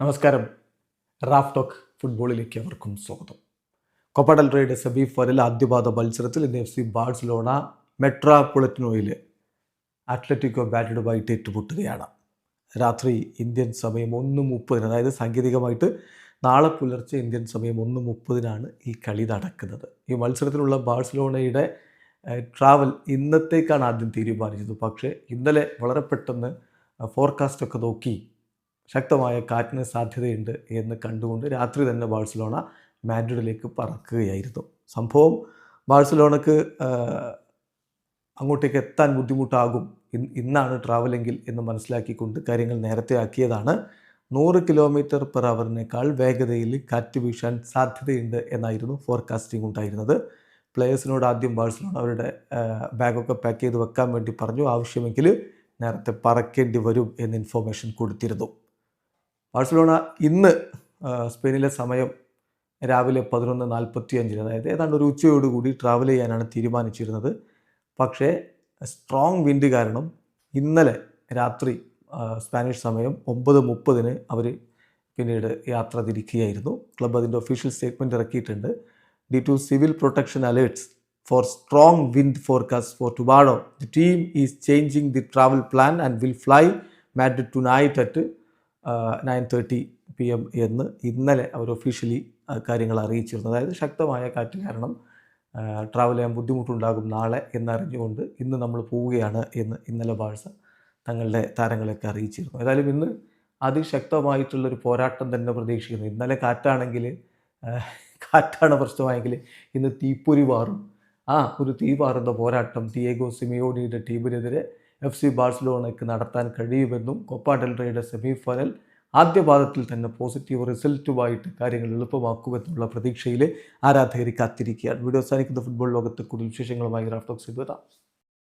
നമസ്കാരം. Raf talk ഫുട്ബോളിലേക്ക് അവർക്കും സ്വാഗതം. Copa del Rey semi final ആദ്യപാദ മത്സരത്തിൽ ഇന്ന് എഫ് സി ബാഴ്സലോണ മെട്രാപൊളിറ്റനോയിൽ അത്ലറ്റിക്കോ ബാറ്റഡുമായിട്ട് ഏറ്റുമുട്ടുകയാണ്. രാത്രി ഇന്ത്യൻ സമയം ഒന്ന് മുപ്പതിന് അതായത് സാങ്കേതികമായിട്ട് നാളെ പുലർച്ചെ ഇന്ത്യൻ സമയം ഒന്ന് മുപ്പതിനാണ് ഈ കളി നടക്കുന്നത്. ഈ മത്സരത്തിലുള്ള ബാഴ്സലോണയുടെ ട്രാവൽ ഇന്നത്തേക്കാണ് ആദ്യം തീരുമാനിച്ചത്. പക്ഷേ ഇന്നലെ വളരെ പെട്ടെന്ന് ഫോർകാസ്റ്റ് ഒക്കെ നോക്കി ശക്തമായ കാറ്റിന് സാധ്യതയുണ്ട് എന്ന് കണ്ടുകൊണ്ട് രാത്രി തന്നെ ബാഴ്സലോണ മാഡ്രിഡിലേക്ക് പറക്കുകയായിരുന്നു. സംഭവം ബാഴ്സലോണക്ക് അങ്ങോട്ടേക്ക് എത്താൻ ബുദ്ധിമുട്ടാകും. ഇന്നാണ് ട്രാവലെങ്കിൽ എന്ന് മനസ്സിലാക്കിക്കൊണ്ട് കാര്യങ്ങൾ നേരത്തെ ആക്കിയതാണ്. നൂറ് കിലോമീറ്റർ പെർ അവറിനേക്കാൾ വേഗതയിൽ കാറ്റ് വീശാൻ സാധ്യതയുണ്ട് എന്നായിരുന്നു ഫോർകാസ്റ്റിംഗ് ഉണ്ടായിരുന്നത്. പ്ലേയേഴ്സിനോട് ആദ്യം ബാഴ്സലോണ അവരുടെ ബാഗൊക്കെ പാക്ക് ചെയ്ത് വെക്കാൻ വേണ്ടി പറഞ്ഞു. ആവശ്യമെങ്കിൽ നേരത്തെ പറക്കേണ്ടി വരും എന്ന് ഇൻഫോർമേഷൻ കൊടുത്തിരുന്നു. ബാഴ്സലോണ ഇന്ന് സ്പെയിനിലെ സമയം രാവിലെ പതിനൊന്ന് നാൽപ്പത്തി അഞ്ചിന് അതായത് ഏതാണ്ട് ഒരു ഉച്ചയോടുകൂടി ട്രാവൽ ചെയ്യാനാണ് തീരുമാനിച്ചിരുന്നത്. പക്ഷേ സ്ട്രോങ് വിൻഡ് കാരണം ഇന്നലെ രാത്രി സ്പാനിഷ് സമയം ഒമ്പത് മുപ്പതിന് അവർ പിന്നീട് യാത്ര തിരിക്കുകയായിരുന്നു. ക്ലബ് അതിന്റെ ഒഫീഷ്യൽ സ്റ്റേറ്റ്മെന്റ് ഇറക്കിയിട്ടുണ്ട്. Due to civil protection alerts for strong wind forecast for ടുബാഡോ the team is changing the travel plan and will fly mat tonight at nine thirty P M എന്ന് ഇന്നലെ അവർ ഒഫീഷ്യലി കാര്യങ്ങൾ അറിയിച്ചിരുന്നു. അതായത് ശക്തമായ കാറ്റ് കാരണം ട്രാവൽ ചെയ്യാൻ ബുദ്ധിമുട്ടുണ്ടാകും നാളെ എന്നറിഞ്ഞുകൊണ്ട് ഇന്ന് നമ്മൾ പോവുകയാണ് എന്ന് ഇന്നലെ ബാഴ്സ തങ്ങളുടെ താരങ്ങളെയൊക്കെ അറിയിച്ചിരുന്നു. ഏതായാലും ഇന്ന് അതിശക്തമായിട്ടുള്ളൊരു പോരാട്ടം തന്നെ പ്രതീക്ഷിക്കുന്നു. ഇന്നലെ കാറ്റാണെങ്കിൽ കാറ്റാണ് പ്രശ്നമായെങ്കിൽ ഇന്ന് തീപ്പൊരി പാറും ആ ഒരു തീ പാറുന്ന പോരാട്ടം തിയേഗോ സിമിയോണിയുടെ ടീമിനെതിരെ എഫ് സി ബാഴ്സലോണയ്ക്ക് നടത്താൻ കഴിയുമെന്നും കൊപ്പ ഡെൽറയുടെ സെമിഫൈനൽ സെമി ഫൈനൽ ആദ്യ തന്നെ പോസിറ്റീവ് റിസൾട്ടുമായിട്ട് കാര്യങ്ങൾ എളുപ്പമാക്കുമെന്നുള്ള പ്രതീക്ഷയിൽ ആരാധകർ കാത്തിരിക്കുകയാണ്. വീഡിയോ അവസാനിക്കുന്ന ഫുട്ബോൾ ലോകത്തെ കൂടുതൽ വിശേഷങ്ങളുമായി ചെയ്തു വരാം